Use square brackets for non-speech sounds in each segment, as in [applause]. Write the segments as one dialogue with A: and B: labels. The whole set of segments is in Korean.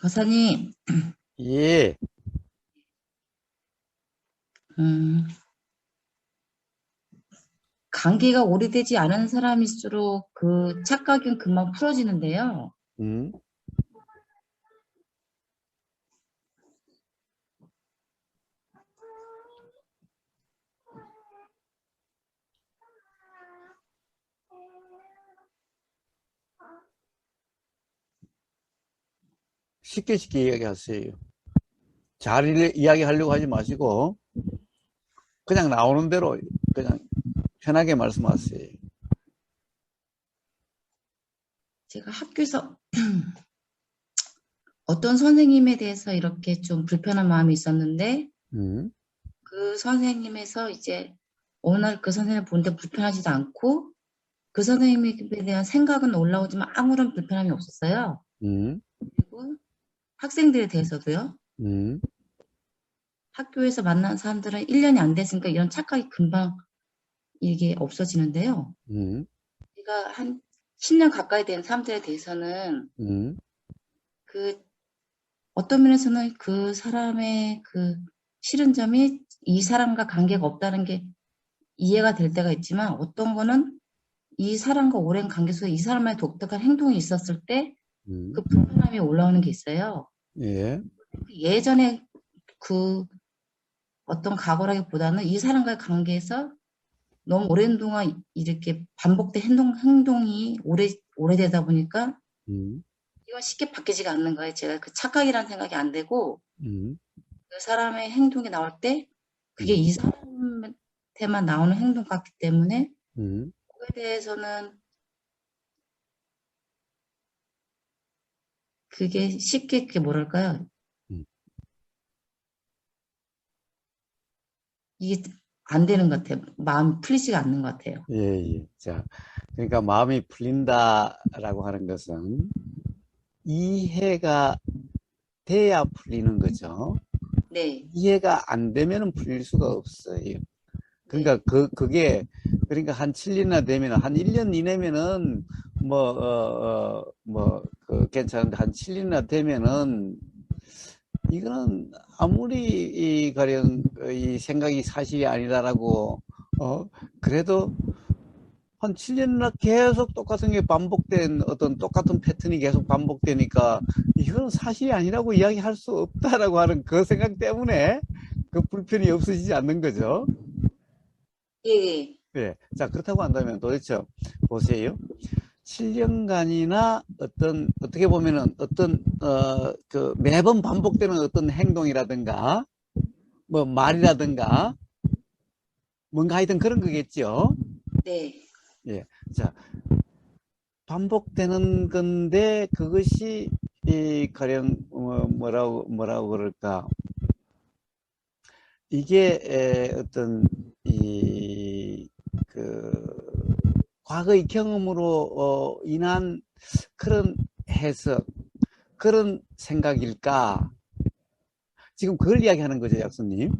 A: 거사님,
B: 예,
A: 음, 관계가 오래되지 않은 사람일수록 그 착각은 금방 풀어지는데요.
B: 음, 쉽게 쉽게 이야기하세요. 잘 일- 이야기하려고 하지 마시고 그냥 나오는 대로 그냥 편하게 말씀하세요.
A: 제가 학교에서 [clears throat] 어떤 선생님에 대해서 이렇게 좀 불편한 마음이 있었는데
B: 음,
A: 그 선생님에서 이제 어느 날 그 선생님을 보는데 불편하지도 않고 그 선생님에 대한 생각은 올라오지만 아무런 불편함이 없었어요.
B: 음,
A: 그리고 학생들에 대해서도요.
B: 음,
A: 학교에서 만난 사람들은 1년이 안 됐으니까 이런 착각이 금방 이게 없어지는데요.
B: 음,
A: 제가 한 10년 가까이 된 사람들에 대해서는
B: 음,
A: 그 어떤 면에서는 그 사람의 그 싫은 점이 이 사람과 관계가 없다는 게 이해가 될 때가 있지만 어떤 거는 이 사람과 오랜 관계 속에 이 사람의 독특한 행동이 있었을 때
B: 음,
A: 그 불편함이 올라오는 게 있어요.
B: 예,
A: 예전에 그 어떤 과거라기보다는 이 사람과의 관계에서 너무 오랜 동안 이렇게 반복된 행동, 행동이 오래, 오래되다 보니까
B: 음,
A: 이건 쉽게 바뀌지가 않는 거예요. 제가 그 착각이라는 생각이 안 되고
B: 음,
A: 그 사람의 행동이 나올 때 그게 이 사람한테만 나오는 행동 같기 때문에
B: 음,
A: 그거에 대해서는 그게 쉽게 그게 뭐랄까요?
B: 음.
A: 이게 안 되는 것 같아요. 마음 풀리지가 않는 것 같아요.
B: 예, 예. 자, 그러니까 마음이 풀린다라고 하는 것은 이해가 돼야 풀리는 거죠.
A: 네,
B: 이해가 안 되면은 풀릴 수가 없어요. 그러니까 그, 그게, 그러니까 한 7년이나 되면, 한 1년 이내면은, 뭐, 어, 어, 뭐, 그, 괜찮은데, 한 7년이나 되면은, 이거는 아무리 이, 가령, 그이 생각이 사실이 아니다라고, 어, 그래도 한 7년이나 계속 똑같은 게 반복된 어떤 똑같은 패턴이 계속 반복되니까, 이거는 사실이 아니라고 이야기할 수 없다라고 하는 그 생각 때문에 그 불편이 없어지지 않는 거죠.
A: 예, 예.
B: 예. 자, 그렇다고 한다면 도대체 보세요. 7년간이나 어떤, 어떻게 보면은 어떤, 어, 그 매번 반복되는 어떤 행동이라든가, 뭐 말이라든가, 뭔가 하여튼 그런 거겠죠.
A: 네,
B: 자, 반복되는 건데 그것이 이 가령 어, 뭐라고 뭐라고 그럴까? 이게 에, 어떤 이그 과거의 경험으로 어, 인한 그런 해석, 그런 생각일까? 지금 그걸 이야기하는 거죠, 약수님.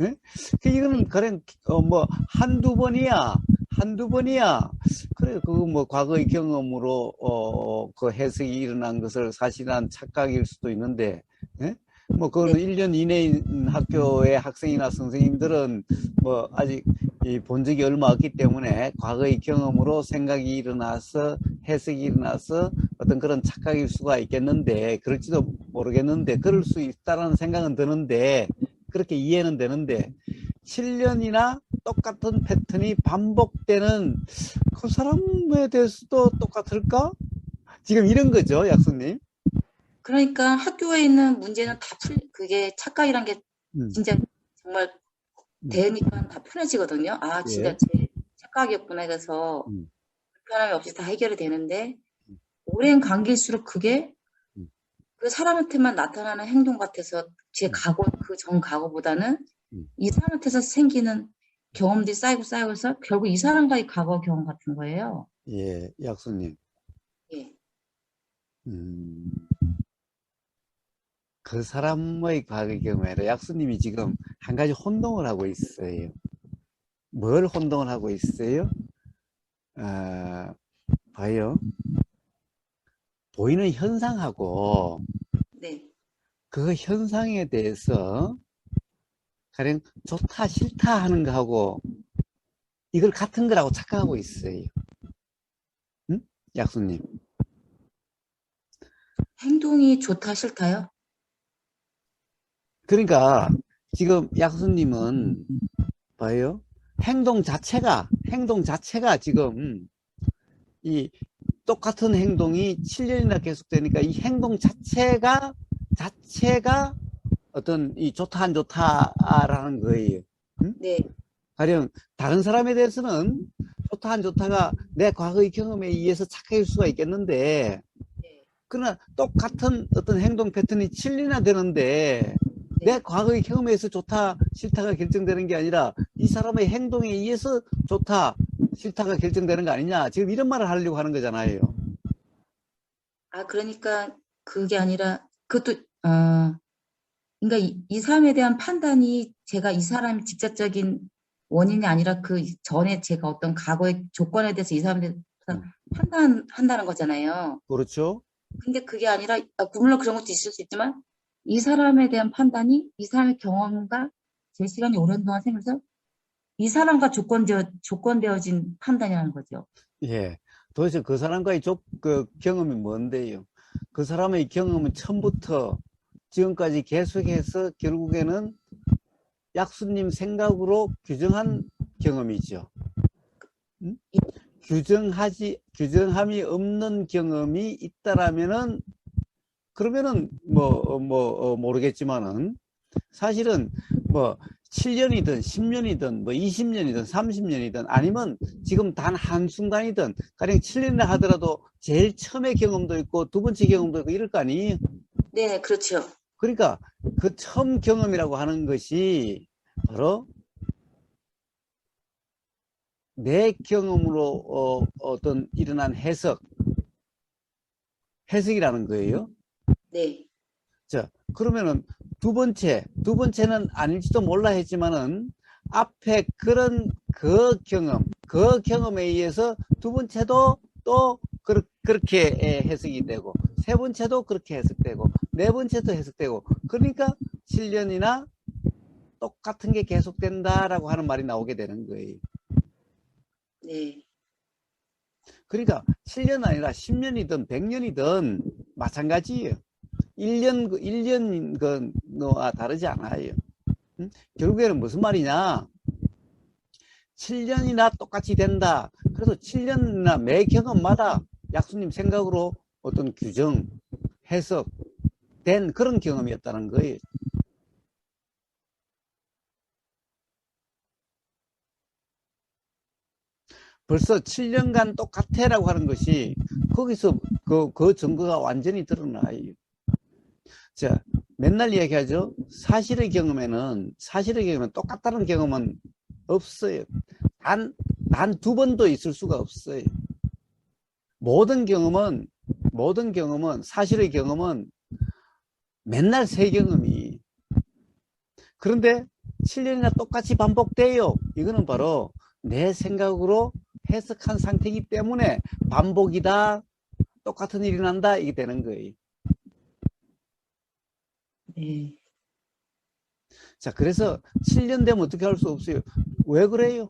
A: 예,
B: 그 이거는 그냥 어뭐 한두 번이야 한두 번이야 그래 그거 뭐 과거의 경험으로 어 그 해석이 일어난 것을 사실한 착각일 수도 있는데 예? 뭐 그거는 1년 이내인 학교의 학생이나 선생님들은 뭐 아직 이 본 적이 얼마 없기 때문에 과거의 경험으로 생각이 일어나서 해석이 일어나서 어떤 그런 착각일 수가 있겠는데 그럴지도 모르겠는데 그럴 수 있다라는 생각은 드는데 그렇게 이해는 되는데 7년이나 똑같은 패턴이 반복되는 그 사람에 대해서도 똑같을까? 지금 이런 거죠, 약수님.
A: 그러니까 학교에 있는 문제는 다 풀, 그게 착각이란 게
B: 음,
A: 진짜 정말
B: 음.
A: 대니까 다 풀어지거든요. 아, 진짜
B: 예.
A: 제 착각이었구나. 그래서
B: 음.
A: 불편함이 없이 다 해결이 되는데 오랜 관계일수록 그게
B: 음.
A: 그 사람한테만 나타나는 행동 같아서 제
B: 음.
A: 과거 그전 과거보다는
B: 음.
A: 이 사람한테서 생기는 경험들이 쌓이고 쌓여서 결국 이 사람과의 과거 경험 같은 거예요.
B: 예, 약수님.
A: 예.
B: 음, 그 사람의 과거 경우에는 약수님이 지금 한 가지 혼동을 하고 있어요. 뭘 혼동을 하고 있어요? 아, 봐요. 보이는 현상하고
A: 네.
B: 그 현상에 대해서 가령 좋다 싫다 하는 거하고 이걸 같은 거라고 착각하고 있어요. 응? 약수님.
A: 행동이 좋다 싫다요?
B: 그러니까 지금 약수님은 봐요. 행동 자체가 행동 자체가 지금 이 똑같은 행동이 7년이나 계속되니까 이 행동 자체가 자체가 어떤 이 좋다 안 좋다라는 거예요.
A: 네.
B: 가령 다른 사람에 대해서는 좋다 안 좋다가 내 과거의 경험에 의해서 착각일 수가 있겠는데
A: 네.
B: 그러나 똑같은 어떤 행동 패턴이 7년이나 되는데
A: 네.
B: 내 과거의 경험에 의해서 좋다 싫다가 결정되는 게 아니라 이 사람의 행동에 의해서 좋다 싫다가 결정되는 거 아니냐 지금 이런 말을 하려고 하는 거잖아요
A: 아, 그러니까 그게 아니라 그것도 어 그러니까 이, 이 사람에 대한 판단이 제가 이 사람이 직접적인 원인이 아니라 그 전에 제가 어떤 과거의 조건에 대해서 이 사람에 대해서
B: 음.
A: 판단한다는 거잖아요.
B: 그렇죠
A: 근데 그게 아니라 아, 물론 그런 것도 있을 수 있지만 이 사람에 대한 판단이 이 사람의 경험과 제 시간이 오랜 동안 생겨서 이 사람과 조건되어 조건되어진 판단이라는 거죠.
B: 예 도대체 그 사람과의 조, 그 경험이 뭔데요 그 사람의 경험은 처음부터 지금까지 계속해서 결국에는 약수님 생각으로 규정한 경험이죠. 음? 규정하지 규정함이 없는 경험이 있다라면은 그러면은 뭐뭐 모르겠지만은 사실은 뭐 7년이든 10년이든 뭐 20년이든 30년이든 아니면 지금 단 한순간이든 가령 7년이나 하더라도 제일 처음의 경험도 있고 두 번째 경험도 있고 이럴 거 아니에요.
A: 네, 그렇죠.
B: 그러니까 그 처음 경험이라고 하는 것이 바로 내 경험으로 어, 어떤 일어난 해석, 해석이라는 거예요.
A: 네,
B: 자, 그러면은 두 번째, 두 번째는 아닐지도 몰라 했지만은 앞에 그런 그 경험, 그 경험에 의해서 두 번째도 또 그렇, 그렇게 에, 해석이 되고 세 번째도 그렇게 해석되고 네 번째도 해석되고 그러니까 7년이나 똑같은 게 계속된다라고 하는 말이 나오게 되는 거예요.
A: 네,
B: 그러니까 7년 아니라 10년이든 100년이든 마찬가지예요. 1년, 1년 그거와 다르지 않아요. 응? 결국에는 무슨 말이냐? 7년이나 똑같이 된다. 그래서 7년이나 매 경험마다 약수님 생각으로 어떤 규정, 해석, 된 그런 경험이었다는 거예요. 벌써 7년간 똑같아라고 하는 것이 거기서 그, 그 증거가 완전히 드러나요. 자, 맨날 이야기하죠. 사실의 경험에는, 사실의 경험은 똑같다는 경험은 없어요. 단, 단 두 번도 있을 수가 없어요. 모든 경험은, 모든 경험은, 사실의 경험은 맨날 새 경험이. 그런데 7년이나 똑같이 반복돼요. 이거는 바로 내 생각으로 해석한 상태이기 때문에 반복이다, 똑같은 일이 난다, 이게 되는 거예요.
A: 네,
B: 자, 그래서 7년 되면 어떻게 할 수 없어요. 왜 그래요?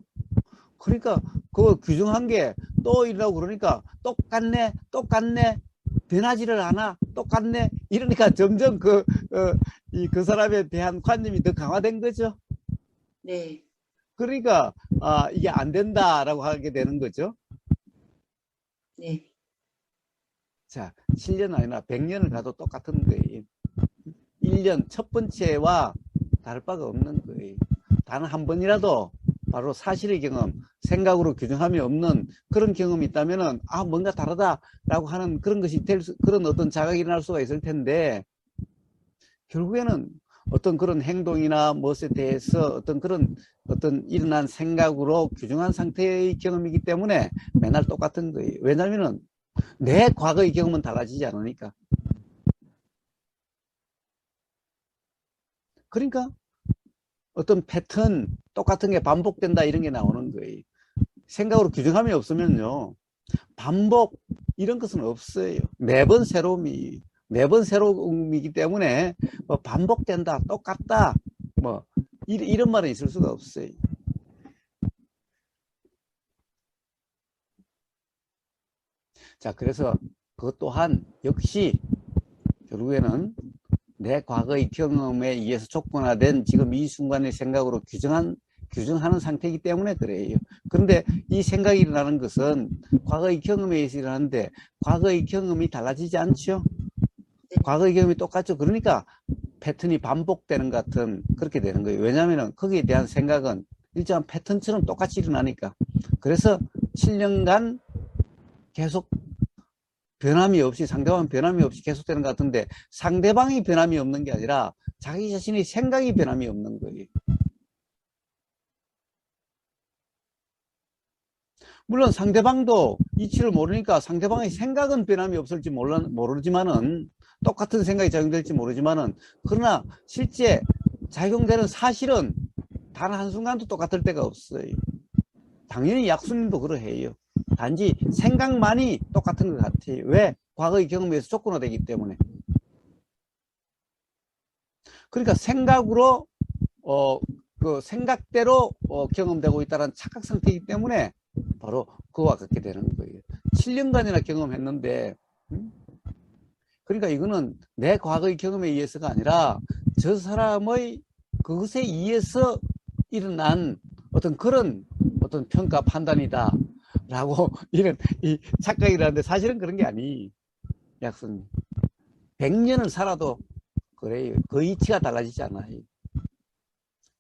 B: 그러니까 그 규정한 게 또 이러고 그러니까 똑같네, 똑같네, 변하지를 않아, 똑같네. 이러니까 [laughs] 점점 그, 어, 이, 그 사람에 대한 관념이 더 강화된 거죠.
A: 네,
B: 그러니까, 아, 이게 안 된다라고 하게 되는 거죠.
A: 네,
B: 자, 7년 아니라 100년을 가도 똑같은 거예요. 1년 첫 번째와 다를 바가 없는 거예요. 단 한 번이라도 바로 사실의 경험, 생각으로 규정함이 없는 그런 경험이 있다면은 아 뭔가 다르다라고 하는 그런 것이 될 수, 그런 어떤 자각이 일어날 수가 있을 텐데 결국에는 어떤 그런 행동이나 무엇에 대해서 어떤 그런 어떤 일어난 생각으로 규정한 상태의 경험이기 때문에 맨날 똑같은 거예요. 왜냐면은 내 과거의 경험은 달라지지 않으니까. 그러니까 어떤 패턴 똑같은 게 반복된다 이런 게 나오는 거예요. 생각으로 규정함이 없으면요. 반복 이런 것은 없어요. 매번 새로움이 매번 새로움이기 때문에 뭐 반복된다, 똑같다, 뭐 이- 이런 말은 있을 수가 없어요. 자, 그래서 그것 또한 역시 결국에는 내 과거의 경험에 의해서 조건화된 지금 이 순간의 생각으로 규정한 규정하는 상태이기 때문에 그래요. 그런데 이 생각이 일어나는 것은 과거의 경험에 의해서 일어나는데 과거의 경험이 달라지지 않죠.
A: 네.
B: 과거의 경험이 똑같죠. 그러니까 패턴이 반복되는 것 같은 그렇게 되는 거예요. 왜냐하면 거기에 대한 생각은 일정한 패턴처럼 똑같이 일어나니까. 그래서 7년간 계속 변함이 없이 상대방 변함이 없이 계속되는 것 같은데 상대방이 변함이 없는 게 아니라 자기 자신의 생각이 변함이 없는 거예요. 물론 상대방도 이치를 모르니까 상대방의 생각은 변함이 없을지 모르지만은 똑같은 생각이 작용될지 모르지만은 그러나 실제 작용되는 사실은 단 한순간도 똑같을 때가 없어요. 당연히 약수님도 그러해요. 단지 생각만이 똑같은 것 같아요. 왜? 과거의 경험에서 조건화되기 때문에. 그러니까 생각으로 어, 그 생각대로 어, 경험되고 있다는 착각 상태이기 때문에 바로 그와 같게 되는 거예요. 7년간이나 경험했는데, 음? 그러니까 이거는 내 과거의 경험에 의해서가 아니라 저 사람의 그것에 의해서 일어난 어떤 그런 어떤 평가 판단이다. 라고 [laughs] 이런 이 착각이라는데 사실은 그런 게 아니. 약수님. 100년을 살아도 그래요. 그 이치가 달라지지 않아요.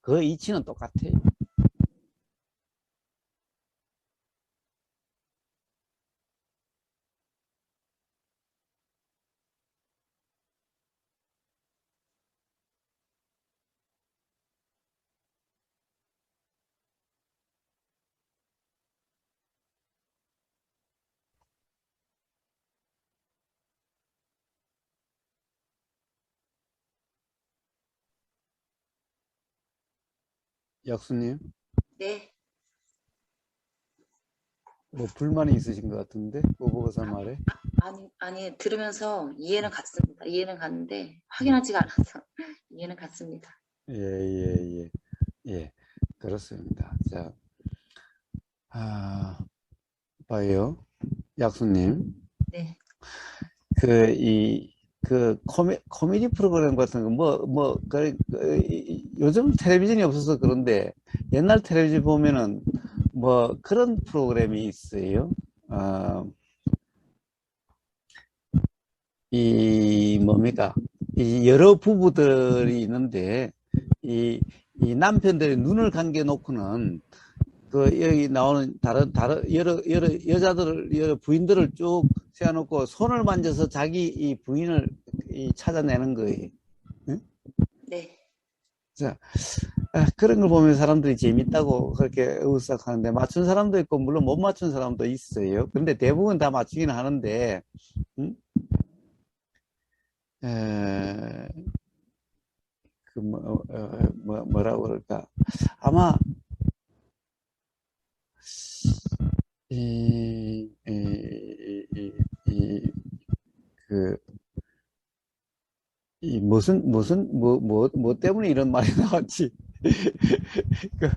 B: 그 이치는 똑같아요. 약수님,
A: 네.
B: 뭐 불만이 있으신 것 같은데 오보고사 말에.
A: 아니, 아니, 들으면서 이해는 갔습니다. 이해는 갔는데, 확인하지가 않아서 [laughs] 이해는 갔습니다.
B: 예, 예, 예, 예, 그렇습니다. 자, 아, 봐요, 약수님.
A: 네.
B: 그, 이, 그, 코미, 코미디 프로그램 같은 거, 뭐, 뭐, 그, 그, 이- 요즘 텔레비전이 없어서 그런데, 옛날 텔레비전 보면은, 뭐, 그런 프로그램이 있어요. 어, 이, 뭡니까. 이 여러 부부들이 있는데, 이, 이 남편들이 눈을 감겨 놓고는, 그, 여기 나오는 다른, 다른, 여러, 여러, 여자들을, 여러 부인들을 쭉 세워놓고 손을 만져서 자기 이 부인을 이 찾아내는 거예요.
A: 네.
B: 아, 그런 걸 보면 사람들이 재밌다고 그렇게 의석하는데 맞춘 사람도 있고 물론 못 맞춘 사람도 있어요. 그런데 대부분 다 맞추긴 하는데, 음? 에, 그 뭐, 어, 뭐, 뭐라고 그럴까? 아마 이, 이, 이, 이, 이, 그, 이 무슨 무슨 뭐 뭐 뭐 때문에 이런 말이 [laughs] 나왔지? 그,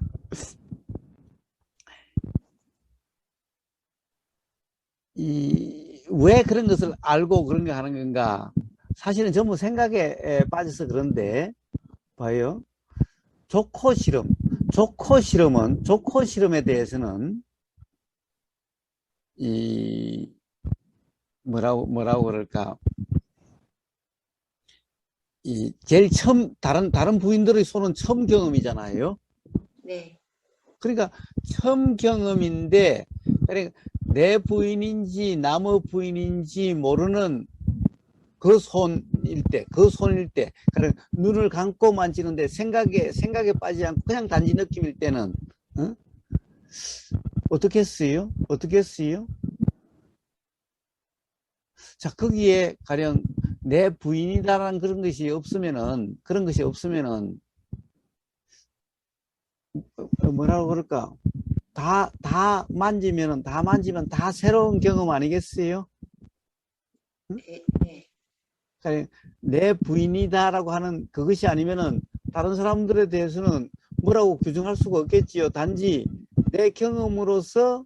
B: 이 왜 그런 것을 알고 그런 거 하는 건가? 사실은 전부 생각에 에, 빠져서 그런데 봐요. 조코 실험, 조코 실험은 조코 실험에 대해서는 이 뭐라고 뭐라고 그럴까? 이 제일 처음 다른 다른 부인들의 손은 처음 경험이잖아요.
A: 네.
B: 그러니까 처음 경험인데 그러니까 내 부인인지 남의 부인인지 모르는 그 손일 때, 그 손일 때, 그런 눈을 감고 만지는데 생각에 생각에 빠지지 않고 그냥 단지 느낌일 때는 어? 어떻게 쓰요? 어떻게 쓰요? 자 거기에 가령 내 부인이다라는 그런 것이 없으면은 그런 것이 없으면은 어, 뭐라고 그럴까? 다, 다 만지면은, 다 만지면 다 새로운 경험 아니겠어요?
A: 네, 네,
B: 그러니까 내 부인이다라고 하는 그것이 아니면은 다른 사람들에 대해서는 뭐라고 규정할 수가 없겠지요. 단지 내 경험으로서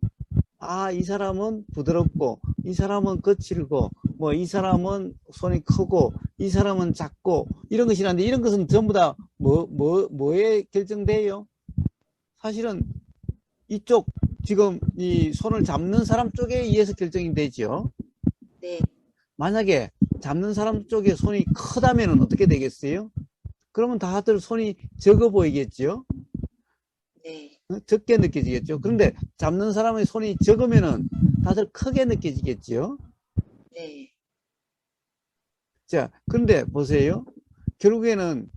B: 아, 이 사람은 부드럽고, 이 사람은 거칠고, 뭐, 이 사람은 손이 크고, 이 사람은 작고, 이런 것이라는데, 이런 것은 전부 다 뭐, 뭐, 뭐에 결정돼요? 사실은 이쪽, 지금 이 손을 잡는 사람 쪽에 의해서 결정이 되죠.
A: 네,
B: 만약에 잡는 사람 쪽에 손이 크다면 어떻게 되겠어요? 그러면 다들 손이 적어 보이겠죠?
A: 네,
B: 어? 적게 느껴지겠죠? 그런데 잡는 사람의 손이 적으면은 다들 크게 느껴지겠죠?
A: 네,
B: 자, 그런데 보세요. 결국에는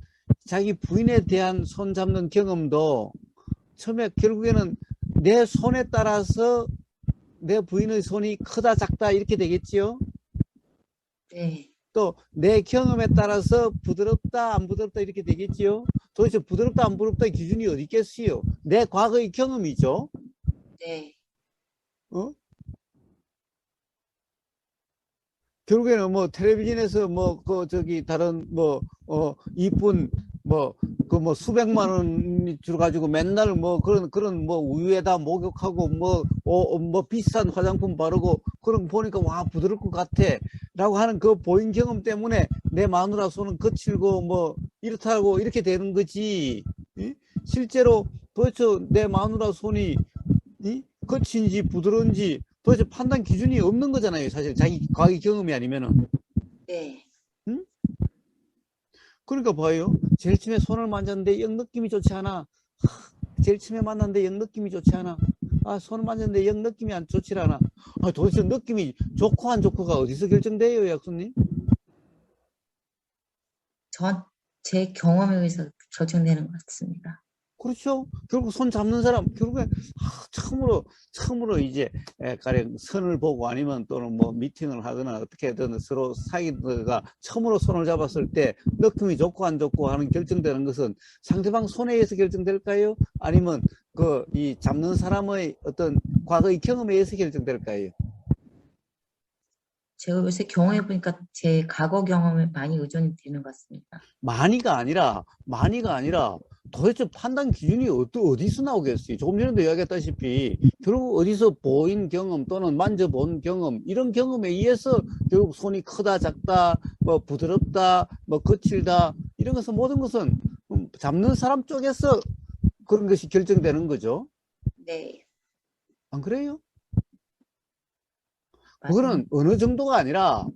B: 자기 부인에 대한 손 잡는 경험도 처음에 결국에는 내 손에 따라서 내 부인의 손이 크다 작다 이렇게 되겠지요?
A: 네,
B: 또 내 경험에 따라서 부드럽다 안 부드럽다 이렇게 되겠지요. 도대체 부드럽다 안 부드럽다의 기준이 어디 있겠어요? 내 과거의 경험이죠.
A: 네,
B: 어? 결국에는 뭐 텔레비전에서 뭐 그 저기 다른 뭐 어 이쁜 뭐 그 뭐 수백만 원 주로 가지고 맨날 뭐 그런 그런 뭐 우유에다 목욕하고 뭐 어 뭐 비싼 화장품 바르고 그런 거 보니까 와 부드러울 것 같아 라고 하는 그 보인 경험 때문에 내 마누라 손은 거칠고 뭐 이렇다고 이렇게 되는 거지. 이? 실제로 도대체 내 마누라 손이 이? 거친지 부드러운지 도대체 판단 기준이 없는 거잖아요. 사실 자기 과거 경험이 아니면은.
A: 네,
B: 그러니까 봐요. 제일 처음에 손을 만졌는데 영 느낌이 좋지 않아. 하, [laughs] 제일 처음에 만났는데 영 느낌이 좋지 않아. 아, 손을 만졌는데 영 느낌이 안 좋지 않아. 아, 도대체 느낌이 좋고 안 좋고가 어디서 결정돼요, 약수님?
A: 전, 제 경험에 의해서 결정되는 것 같습니다.
B: 그렇죠. 결국 손 잡는 사람, 결국에 아, 처음으로, 처음으로 이제 에, 가령 선을 보고 아니면 또는 뭐 미팅을 하거나 어떻게든 서로 사귀다가 처음으로 손을 잡았을 때 느낌이 좋고 안 좋고 하는 결정되는 것은 상대방 손에 의해서 결정될까요? 아니면 그 이 잡는 사람의 어떤 과거의 경험에 의해서 결정될까요?
A: 제가 요새 경험해 보니까 제 과거 경험에 많이 의존이 되는 것 같습니다.
B: 많이가 아니라 많이가 아니라 도대체 판단 기준이 어디, 어디서 나오겠어요? 조금 전에도 이야기했다시피 결국 어디서 보인 경험 또는 만져본 경험 이런 경험에 의해서 결국 손이 크다 작다 뭐 부드럽다 뭐 거칠다 이런 것은 모든 것은 음, 잡는 사람 쪽에서 그런 것이 결정되는 거죠.
A: 네,
B: 안 그래요?
A: 맞아요.
B: 그거는 어느 정도가 아니라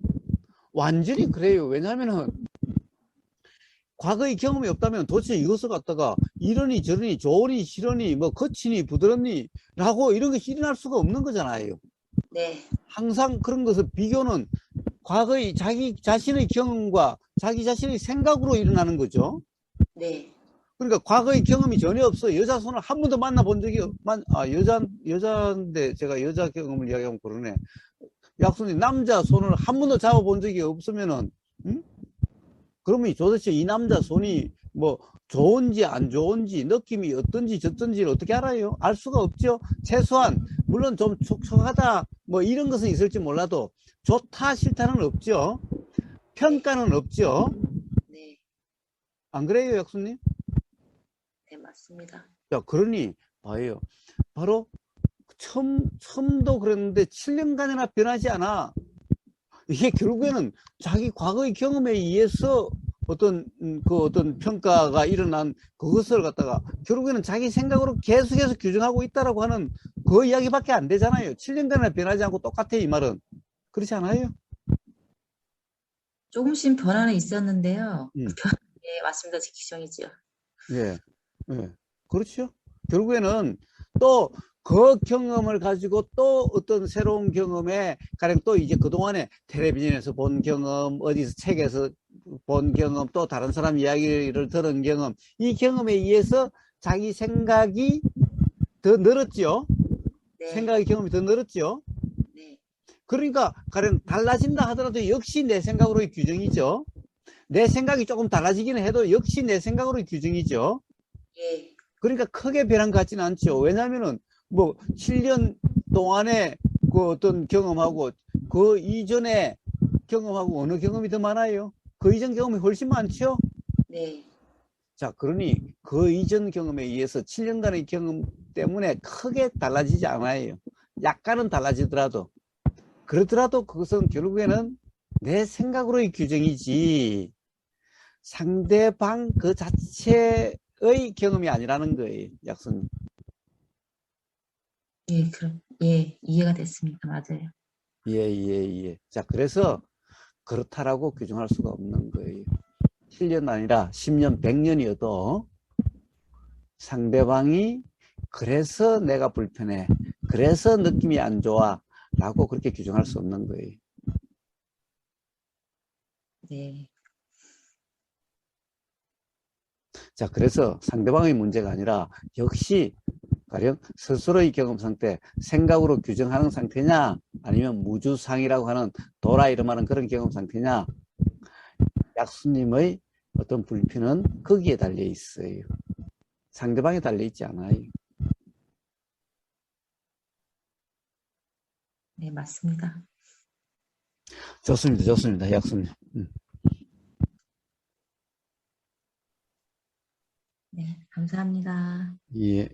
B: 완전히 그래요. 왜냐하면은 과거의 경험이 없다면 도대체 이것을 갖다가 이러니 저러니 좋으니 싫으니 뭐 거치니 부드럽니 라고 이런 것이 일어날 수가 없는 거잖아요.
A: 네,
B: 항상 그런 것을 비교는 과거의 자기 자신의 경험과 자기 자신의 생각으로 일어나는 거죠.
A: 네,
B: 그러니까 과거의 경험이 전혀 없어. 여자 손을 한 번도 만나본 적이 없, 만, 아, 여자, 여자인데 제가 여자 경험을 이야기하면 그러네. 약손이 남자 손을 한 번도 잡아본 적이 없으면은, 응? 그러면 도대체 이 남자 손이 뭐 좋은지 안 좋은지 느낌이 어떤지 저떤지를 어떻게 알아요? 알 수가 없죠. 최소한 물론 좀 촉촉하다 뭐 이런 것은 있을지 몰라도 좋다 싫다는 없죠. 평가는 없죠.
A: 네,
B: 안 그래요, 약수님?
A: 네, 맞습니다.
B: 야, 그러니 봐요. 바로 처음 처음도 그랬는데 7년간이나 변하지 않아. 이게 결국에는 자기 과거의 경험에 의해서 어떤 음, 그 어떤 평가가 일어난 그것을 갖다가 결국에는 자기 생각으로 계속해서 규정하고 있다라고 하는 그 이야기밖에 안 되잖아요. 7년간이나 변하지 않고 똑같아 이 말은 그렇지 않아요?
A: 조금씩 변화는 있었는데요.
B: 음.
A: 그 변, 네, 맞습니다. 제 기정이죠.
B: 예, 예, 그렇죠. 결국에는 또 그 경험을 가지고 또 어떤 새로운 경험에 가령 또 이제 그동안에 텔레비전에서 본 경험, 어디서 책에서 본 경험, 또 다른 사람 이야기를 들은 경험, 이 경험에 의해서 자기 생각이 더 늘었죠.
A: 네,
B: 생각의 경험이 더 늘었죠.
A: 네,
B: 그러니까 가령 달라진다 하더라도 역시 내 생각으로의 규정이죠. 내 생각이 조금 달라지기는 해도 역시 내 생각으로의 규정이죠.
A: 예,
B: 그러니까 크게 변한 것 같지는 않죠. 왜냐하면은 뭐 7년 동안에 그 어떤 경험하고 그 이전에 경험하고 어느 경험이 더 많아요? 그 이전 경험이 훨씬 많죠?
A: 네.
B: 자, 그러니 그 이전 경험에 의해서 7년간의 경험 때문에 크게 달라지지 않아요. 약간은 달라지더라도. 그렇더라도 그것은 결국에는 내 생각으로의 규정이지 상대방 그 자체의 경험이 아니라는 거예요. 약선.
A: 예, 그럼, 예, 이해가 됐습니다. 맞아요.
B: 예, 예, 예. 자, 그래서 그렇다라고 규정할 수가 없는 거예요. 7년 아니라 10년, 100년이어도 상대방이 그래서 내가 불편해. 그래서 느낌이 안 좋아. 라고 그렇게 규정할 수 없는 거예요.
A: 네.
B: 자, 그래서 상대방의 문제가 아니라 역시 가령 스스로의 경험 상태, 생각으로 규정하는 상태냐, 아니면 무주상이라고 하는 도라 이름하는 그런 경험 상태냐, 약수님의 어떤 불편은 거기에 달려 있어요. 상대방에 달려 있지 않아요.
A: 네, 맞습니다.
B: 좋습니다, 좋습니다, 약수님. 음.
A: 네, 감사합니다.
B: 예.